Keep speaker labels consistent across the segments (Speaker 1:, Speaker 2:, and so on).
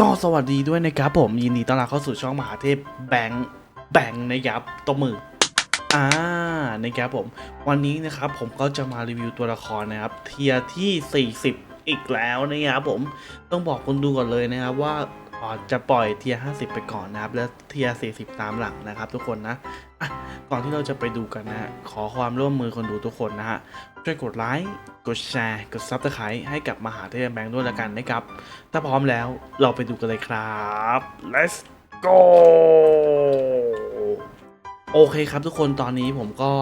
Speaker 1: ก็สวัสดีด้วยนะครับผมยินดีต้อนรับเข้าสู่ช่องมหาเทพแบงค์แบงค์นะครับตัวมืออ่านะครับผม วันนี้นะครับผมก็จะมารีวิวตัวละครนะครับ เทียที่ 40 อีกแล้วนะครับผมต้องบอกคนดูก่อนเลยนะครับว่าจะปล่อยเทีย50 ไปก่อนนะครับ แล้วเทีย40 ตามหลังนะครับ ทุกคนนะ ก่อนที่เราจะไปดูกันนะฮะ ขอความร่วมมือคนดูทุกคนนะฮะ ช่วยกดไลค์ กดแชร์ กดซับสไครต์ให้กับมหาเทพแบงค์ด้วยละกันนะครับ ถ้าพร้อมแล้วเราไปดูกันเลยครับ let's go โอเคครับทุกคนตอนนี้ผมก็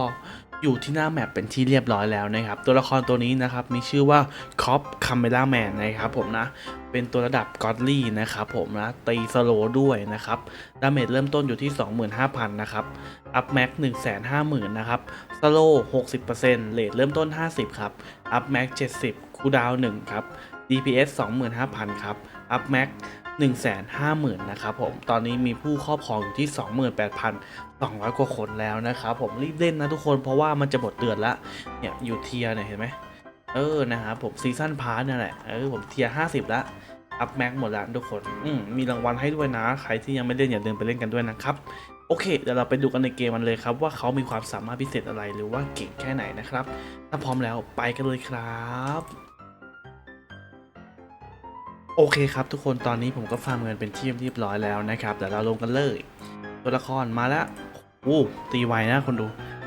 Speaker 1: อยู่ที่หน้าแมปเป็นที่เรียบร้อยแล้วนะครับ ตัวละครตัวนี้นะครับมีชื่อว่าคอปคาเมล่าแมนนะครับผมนะ เป็นตัวระดับกอดลี่นะครับผมนะ ตีสโลด้วยนะครับดาเมจเริ่มต้นอยู่ที่ 25,000 นะครับ อัพแม็ก150,000 นะครับสโลว์60%เลทเริ่มต้น 50 ครับ อัพแม็ก70 คูดาว1ครับ DPS 25,000 ครับ อัพแม็ก 150,000นะครับผม ตอนนี้มีผู้ครอบครองอยู่ที่ 28,200 กว่าคนแล้วนะครับผมรีบเล่นนะทุกคนเพราะว่ามันจะหมดเดือนละเนี่ยอยู่เทียร์เนี่ยเห็นไหมเออนะครับผมซีซั่นพาร์เนี่ยแหละเออผมเทียร์50ละอัพแม็กหมดแล้วทุกคนอืมมีรางวัลให้ด้วยนะ ใครที่ยังไม่เล่นอย่าลืมไปเล่นกันด้วยนะครับ โอเค เดี๋ยวเราไปดูกันในเกมมันเลยครับ ว่าเขามีความสามารถพิเศษอะไรหรือว่าเก่งแค่ไหนนะครับ ถ้าพร้อมแล้วไปกันเลยครับ โอเคครับทุกคนตอนนี้ผมก็ฟาร์มเงินเป็นที่เรียบร้อยแล้วนะครับเดี๋ยวเราลงกันเลย ตัวละครมาแล้วโอ้ตีไวนะคนดู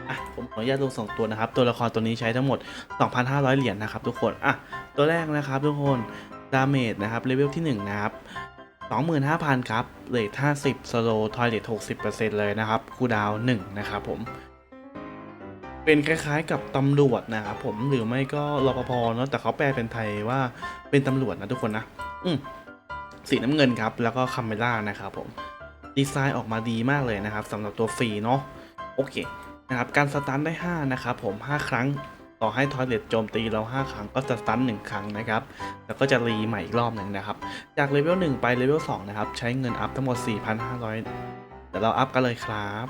Speaker 1: อะผมขออนุญาตลงสองตัวนะครับ ตัวละครตัวนี้ใช้ทั้งหมด 2,500 เหรียญนะครับทุกคนอะตัวแรกนะครับทุกคนดาเมจนะครับเลเวลที่1นะครับ25,000 ครับเลท50สโลทอยเลท60%เลยนะครับคูดาว1นะครับผม เป็นคล้ายๆ กับตำรวจนะครับผมหรือไม่ก็รปภเนาะแต่เขาแปลเป็นไทยว่าเป็นตำรวจนะทุกคนนะ อืมสีน้ำเงินครับ แล้วก็คาเมล่านะครับผมดีไซน์ออกมาดีมากเลยนะครับสำหรับตัวฟรีเนาะโอเคนะครับการสตันได้ 5 นะครับผม 5 ครั้งต่อให้ทอยเลตโจมตีเรา 5 ครั้งก็จะสตัน1ครั้งนะครับ แล้วก็จะรีใหม่อีกรอบหนึ่งนะครับ จากเลเวล1ไปเลเวล2นะครับ ใช้เงินอัพทั้งหมด 4,500 เดี๋ยวเราอัพกันเลยครับ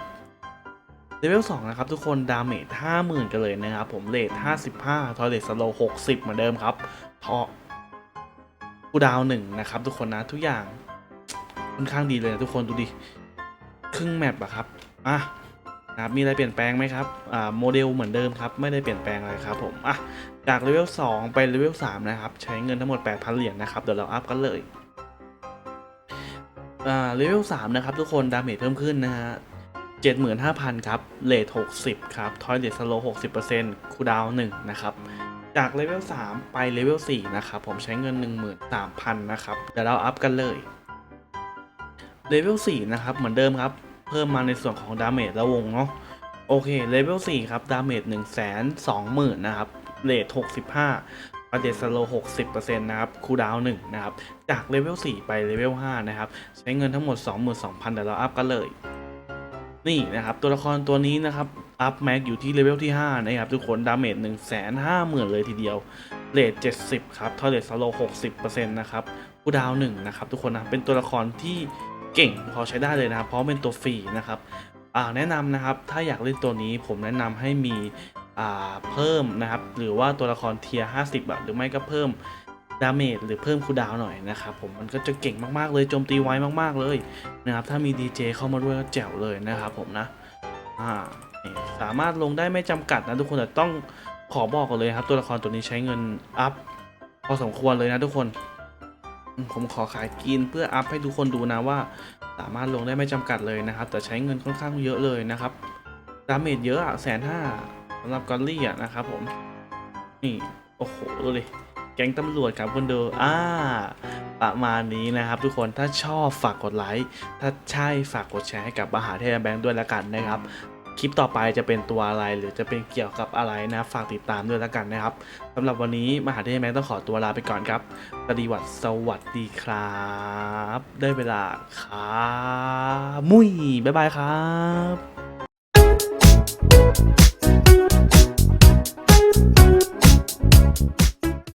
Speaker 1: เลเวล2นะครับทุกคนดาเมจ50,000 กันเลยนะครับ ผมเลท55 ทอยเลสโล60 เหมือนเดิมครับทอกูดาวหนึ่งนะครับ ทุกคนนะทุกอย่างค่อนข้างดีเลยนะทุกคนดูดิ ครึ่งแมปอะครับอะนะครับมีอะไรเปลี่ยนแปลงไหมครับอ่าโมเดลเหมือนเดิมครับ ไม่ได้เปลี่ยนแปลงอะไรครับผมอะจากเลเวล2ไปเลเวล3นะครับ ใช้เงินทั้งหมด 8,000 เหรียญนะครับเดี๋ยวเราอัพกันเลยอ่าเลเวล3นะครับทุกคนดาเมจเพิ่มขึ้นนะฮะ 75,000 ครับเลท60 ครับทอยเลทสโล60%คูดาว1นะครับ จากเลเวล3ไปเลเวล4นะครับ ผมใช้เงิน 13,000 นะครับ เดี๋ยวเราอัพกันเลยเลเวล4นะครับ เหมือนเดิมครับ เพิ่มมาในส่วนของดาเมจและวงเนาะโอเคเลเวล4ครับดาเมจ1 2 0 0 0 0นะครับเลท65ประเดสโล 60%นะครับ คูดาว1นะครับ จากเลเวล 4 ไปเลเวล 5 นะครับ ใช้เงินทั้งหมด 22,000เดี๋ยวเราอัพกันเลย นี่นะครับตัวละครตัวนี้นะครับอัพแม็กอยู่ที่เลเวลที่ 5 นะครับ ทุกคนดาเมจ1 5 0 0 0 0 เลยทีเดียวเลท70 ครับทอเลตสโล60%นะครับคูดาว1นะครับทุกคนนะเป็นตัวละครที่เก่งพอใช้ได้เลยนะครับ เพราะเป็นตัวฟรีนะครับแนะนำนะครับถ้าอยากเล่นตัวนี้ผมแนะนำให้มีเพิ่มนะครับ หรือว่าตัวละครเทียร์50 หรือไม่ก็เพิ่ม ดาเมจหรือเพิ่มคูดาวหน่อยนะครับผมมันก็จะเก่งมากๆเลยโจมตีไวมากๆเลยนะครับถ้ามีดีเจเข้ามาด้วยก็แจ๋วเลยนะครับผมนะอ่าสามารถลงได้ไม่จำกัดนะทุกคนแต่ต้องขอบอกก่อนเลยครับ ตัวละครตัวนี้ใช้เงินอัพพอสมควรเลยนะทุกคน ผมขอขายกินเพื่ออัพให้ทุกคนดูนะว่า สามารถลงได้ไม่จำกัดเลยนะครับ แต่ใช้เงินค่อนข้างเยอะเลยนะครับดาเมจเยอะอะแสนห้าสำหรับกอลลี่อะนะครับผมนี่โอ้โหดูดิ แก๊งตำรวจครับคนดูอ่าประมาณนี้นะครับ ทุกคนถ้าชอบฝากกดไลค์ถ้าใช่ฝากกดแชร์ให้กับมหาเทพแบงค์ด้วยละกันนะครับคลิปต่อไปจะเป็นตัวอะไรหรือจะเป็นเกี่ยวกับอะไรนะฝากติดตามด้วยและกันนะครับสำหรับวันนี้มหาเทพแบงค์ต้องขอตัวลาไปก่อนครับสวัสดีวัดสวัสดีครับ ได้เวลาครับ มุ้ยบ๊ายบายครับ